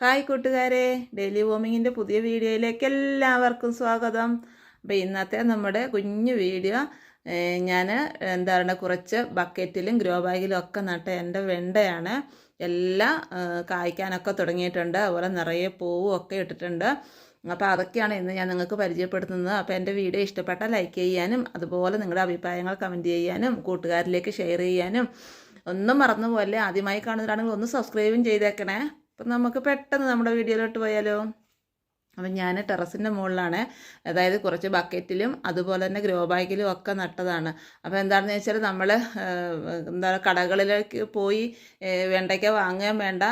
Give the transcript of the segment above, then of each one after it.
Hi കൂട്ടുകാരെ. Daily വോമിങ്ങിന്റെ പുതിയ വീഡിയോയിലേക്ക് എല്ലാവർക്കും സ്വാഗതം. അപ്പോൾ ഇന്നത്തെ നമ്മുടെ കുഞ്ഞു വീഡിയോ ഞാൻ എന്താ പറയുക കുറച്ച് ബക്കറ്റിലും ഗ്രോ ബാഗിലും ഒക്കെ നട്ട എന്റെ വെണ്ടയാണ്. എല്ലാം കായ്ക്കാനൊക്കെ തുടങ്ങിയിട്ടുണ്ട്. അതുപോലെ നിറയെ പൂവും ഒക്കെ ഇട്ടിട്ടുണ്ട്. അപ്പോൾ അതൊക്കെയാണ് ഇന്ന് ഞാൻ നിങ്ങൾക്ക് പരിചയപ്പെടുത്തുന്നത്. അപ്പോൾ എന്റെ വീഡിയോ ഇഷ്ടപ്പെട്ടാൽ ലൈക്ക് ചെയ്യാനും അതുപോലെ നിങ്ങളുടെ അഭിപ്രായങ്ങൾ കമന്റ് ചെയ്യാനും കൂട്ടുകാരിലേക്ക് ഷെയർ ചെയ്യാനും ഒന്നും മറന്നുപോലെ ആദ്യമായി കാണുന്നവരാണെങ്കിൽ ഒന്ന് സബ്സ്ക്രൈബും ചെയ്തേക്കണേ. അപ്പം നമുക്ക് പെട്ടെന്ന് നമ്മുടെ വീഡിയോയിലോട്ട് പോയാലോ? അപ്പം ഞാൻ ടെറസിന്റെ മുകളിലാണ്. അതായത് കുറച്ച് ബക്കറ്റിലും അതുപോലെ തന്നെ ഗ്രോ ബാഗിലും ഒക്കെ നട്ടതാണ്. അപ്പോൾ എന്താണെന്ന് വെച്ചാൽ നമ്മൾ എന്താ കടകളിലേക്ക് പോയി വെണ്ടയ്ക്ക വാങ്ങുകയും വേണ്ട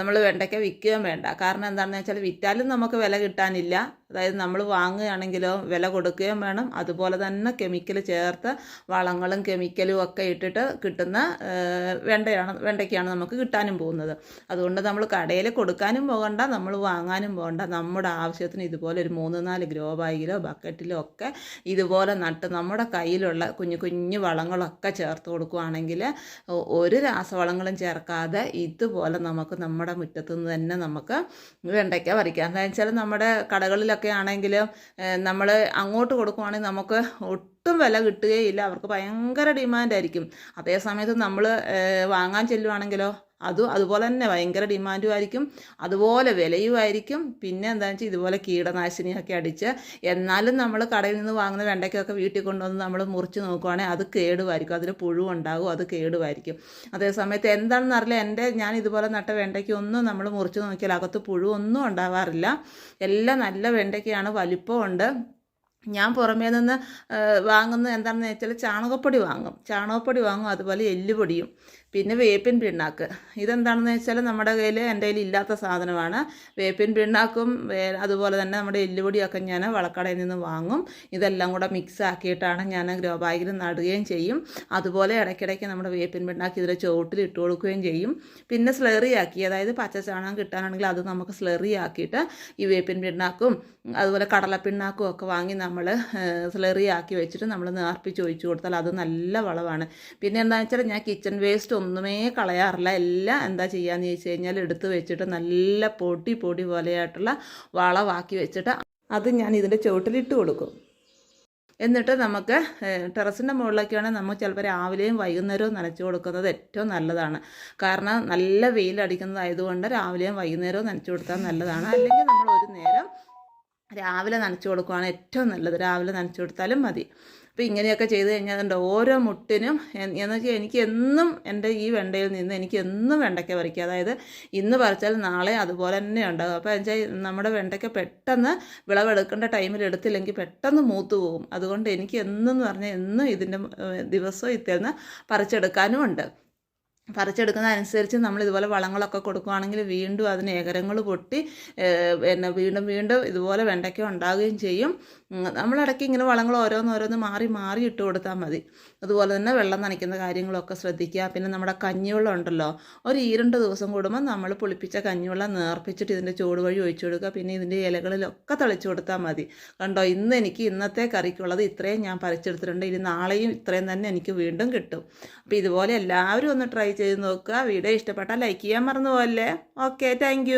നമ്മൾ വെണ്ടയ്ക്ക വിൽക്കുകയും വേണ്ട. കാരണം എന്താണെന്ന് വെച്ചാൽ വിറ്റാലും നമുക്ക് വില കിട്ടാനില്ല. അതായത് നമ്മൾ വാങ്ങുകയാണെങ്കിലോ വില കൊടുക്കുകയും വേണം. അതുപോലെ തന്നെ കെമിക്കൽ ചേർത്ത് വളങ്ങളും കെമിക്കലും ഒക്കെ ഇട്ടിട്ട് കിട്ടുന്ന വെണ്ടയാണ് വെണ്ടയ്ക്കാണ് നമുക്ക് കിട്ടാനും പോകുന്നത്. അതുകൊണ്ട് നമ്മൾ കടയിൽ കൊടുക്കാനും പോകണ്ട നമ്മൾ വാങ്ങാനും പോകണ്ട. നമ്മുടെ ആവശ്യത്തിന് ഇതുപോലെ ഒരു മൂന്ന് നാല് ഗ്രോ ബാഗിലോ ബക്കറ്റിലോ ഒക്കെ ഇതുപോലെ നട്ട് നമ്മുടെ കയ്യിലുള്ള കുഞ്ഞു കുഞ്ഞു വളങ്ങളൊക്കെ ചേർത്ത് കൊടുക്കുകയാണെങ്കിൽ ഒരു രാസവളങ്ങളും ചേർക്കാതെ ഇതുപോലെ നമുക്ക് നമ്മുടെ മുറ്റത്തു നിന്ന് തന്നെ നമുക്ക് വെണ്ടയ്ക്ക പറിക്കാം. എന്താ വെച്ചാൽ നമ്മുടെ കടകളിലൊക്കെ ആണെങ്കിലും നമ്മൾ അങ്ങോട്ട് കൊടുക്കുവാണെങ്കിൽ നമുക്ക് ഒട്ടും വില കിട്ടുകയില്ല. അവർക്ക് ഭയങ്കര ഡിമാൻഡായിരിക്കും അതേ സമയത്ത് നമ്മൾ വാങ്ങാൻ ചെല്ലുവാണെങ്കിലോ അതും അതുപോലെ തന്നെ ഭയങ്കര ഡിമാൻഡും ആയിരിക്കും. അതുപോലെ വിലയുമായിരിക്കും പിന്നെ എന്താണെന്ന് വെച്ചാൽ ഇതുപോലെ കീടനാശിനിയൊക്കെ അടിച്ച് എന്നാലും നമ്മൾ കടയിൽ നിന്ന് വാങ്ങുന്ന വെണ്ടയ്ക്കൊക്കെ വീട്ടിൽ കൊണ്ടുവന്ന് നമ്മൾ മുറിച്ച് നോക്കുവാണെങ്കിൽ അത് കേടുമായിരിക്കും അതിൽ പുഴുവുണ്ടാകും അത് കേടുമായിരിക്കും അതേ സമയത്ത് എന്താണെന്ന് അറിയില്ല. എന്റെ ഞാൻ ഇതുപോലെ നട്ട വെണ്ടയ്ക്ക് ഒന്നും നമ്മൾ മുറിച്ച് നോക്കിയാൽ അകത്ത് പുഴു ഒന്നും ഉണ്ടാവാറില്ല. എല്ലാം നല്ല വെണ്ടയ്ക്കയാണ്. വലിപ്പമുണ്ട്. ഞാൻ പുറമേ നിന്ന് വാങ്ങുന്നത് എന്താണെന്ന് വെച്ചാൽ ചാണകപ്പൊടി വാങ്ങും. ചാണകപ്പൊടി വാങ്ങും അതുപോലെ എല്ലുപൊടിയും. പിന്നെ വേപ്പിൻ പിണ്ണാക്ക്. ഇതെന്താണെന്ന് വെച്ചാൽ നമ്മുടെ കയ്യിൽ എന്റെ കയ്യിൽ ഇല്ലാത്ത സാധനമാണ്. വേപ്പിൻ പിണ്ണാക്കും അതുപോലെ തന്നെ നമ്മുടെ എല്ലുപൊടിയൊക്കെ ഞാൻ വളക്കടയിൽ നിന്ന് വാങ്ങും. ഇതെല്ലാം കൂടെ മിക്സ് ആക്കിയിട്ടാണ് ഞാൻ ഗ്രോ ബാഗിൽ നടുകയും ചെയ്യും. അതുപോലെ ഇടയ്ക്കിടയ്ക്ക് നമ്മുടെ വേപ്പിൻ പിണ്ണാക്ക് ഇതിലെ ചുവട്ടിൽ ഇട്ട് കൊടുക്കുകയും ചെയ്യും. പിന്നെ സ്ലറി ആക്കി അതായത് പച്ച ചാണകം കിട്ടാനാണെങ്കിൽ അത് നമുക്ക് സ്ലറി ആക്കിയിട്ട് ഈ വേപ്പിൻ പിണ്ണാക്കും അതുപോലെ കടലപ്പിണ്ണാക്കും ഒക്കെ വാങ്ങി നമ്മൾ സ്ലറി ആക്കി വെച്ചിട്ട് നമ്മൾ നേർപ്പിച്ച് ഒഴിച്ചു കൊടുത്താൽ അത് നല്ല വളമാണ് പിന്നെ എന്താണെന്ന് വെച്ചാൽ ഞാൻ കിച്ചൺ വേസ്റ്റ് ഒന്നുമേ കളയാറില്ല. എല്ലാം എന്താ ചെയ്യാന്ന് ചോദിച്ചു കഴിഞ്ഞാൽ എടുത്ത് വെച്ചിട്ട് നല്ല പൊടി പൊടി പോലെയായിട്ടുള്ള വളവാക്കി വെച്ചിട്ട് അത് ഞാൻ ഇതിന്റെ ചുവട്ടിലിട്ട് കൊടുക്കും. എന്നിട്ട് നമുക്ക് ടെറസിന്റെ മുകളിലൊക്കെയാണ് നമുക്ക് ചിലപ്പോൾ രാവിലെയും വൈകുന്നേരവും നനച്ചു കൊടുക്കുന്നത് ഏറ്റവും നല്ലതാണ്. കാരണം നല്ല വെയിലടിക്കുന്നതായതുകൊണ്ട് രാവിലെയും വൈകുന്നേരവും നനച്ചു കൊടുത്താൽ നല്ലതാണ്. അല്ലെങ്കിൽ നമ്മൾ ഒരു നേരം രാവിലെ നനച്ചു കൊടുക്കുകയാണ് ഏറ്റവും നല്ലത്. രാവിലെ നനച്ചു കൊടുത്താലും മതി. അപ്പോൾ ഇങ്ങനെയൊക്കെ ചെയ്ത് കഴിഞ്ഞാൽ അതുകൊണ്ട് ഓരോ മുട്ടിനും എന്ന് വെച്ചാൽ എനിക്ക് എന്നും എന്റെ ഈ വെണ്ടയിൽ നിന്ന് എനിക്ക് എന്നും വെണ്ടയ്ക്ക പറിക്കുക. അതായത് ഇന്ന് പറിച്ചാൽ നാളെ അതുപോലെ തന്നെ ഉണ്ടാകും. അപ്പോൾ വെച്ചാൽ നമ്മുടെ വെണ്ടയ്ക്ക പെട്ടെന്ന് വിളവെടുക്കേണ്ട ടൈമിൽ എടുത്തില്ലെങ്കിൽ പെട്ടെന്ന് മൂത്ത് പോകും. അതുകൊണ്ട് എനിക്ക് എന്ന് പറഞ്ഞാൽ എന്നും ഇതിന്റെ ദിവസവും ഇത്തേന്ന് പറിച്ചെടുക്കാനും ഉണ്ട്. പറിച്ചെടുക്കുന്ന അനുസരിച്ച് നമ്മൾ ഇതുപോലെ വളങ്ങളൊക്കെ കൊടുക്കുകയാണെങ്കിൽ വീണ്ടും അതിന് ഏകരങ്ങൾ പൊട്ടി പിന്നെ വീണ്ടും വീണ്ടും ഇതുപോലെ വെണ്ടയ്ക്ക ഉണ്ടാവുകയും ചെയ്യും. നമ്മളിടയ്ക്ക് ഇങ്ങനെ വളങ്ങൾ ഓരോന്നോരോന്ന് ഓരോന്ന് മാറി മാറി ഇട്ട് കൊടുത്താൽ മതി. അതുപോലെ തന്നെ വെള്ളം നനയ്ക്കുന്ന കാര്യങ്ങളൊക്കെ ശ്രദ്ധിക്കുക. പിന്നെ നമ്മുടെ കഞ്ഞിവെള്ളം ഉണ്ടല്ലോ ഒരു ഈരണ്ട് ദിവസം കൂടുമ്പോൾ നമ്മൾ പുളിപ്പിച്ച കഞ്ഞിവെള്ളം നേർപ്പിച്ചിട്ട് ഇതിന്റെ ചൂട് വഴി ഒഴിച്ചു കൊടുക്കുക. പിന്നെ ഇതിന്റെ ഇലകളിലൊക്കെ തളിച്ചു കൊടുത്താൽ മതി. കണ്ടോ ഇന്ന് എനിക്ക് ഇന്നത്തെ കറിക്കുള്ളത് ഇത്രയും ഞാൻ പറിച്ചെടുത്തിട്ടുണ്ട്. ഇനി നാളെയും ഇത്രയും തന്നെ എനിക്ക് വീണ്ടും കിട്ടും. അപ്പോൾ ഇതുപോലെ എല്ലാവരും ഒന്ന് ട്രൈ ചെയ്ത് നോക്കുക. വീഡിയോ ഇഷ്ടപ്പെട്ടാൽ ലൈക്ക് ചെയ്യാൻ മറന്നു പോകല്ലേ ഓക്കെ താങ്ക്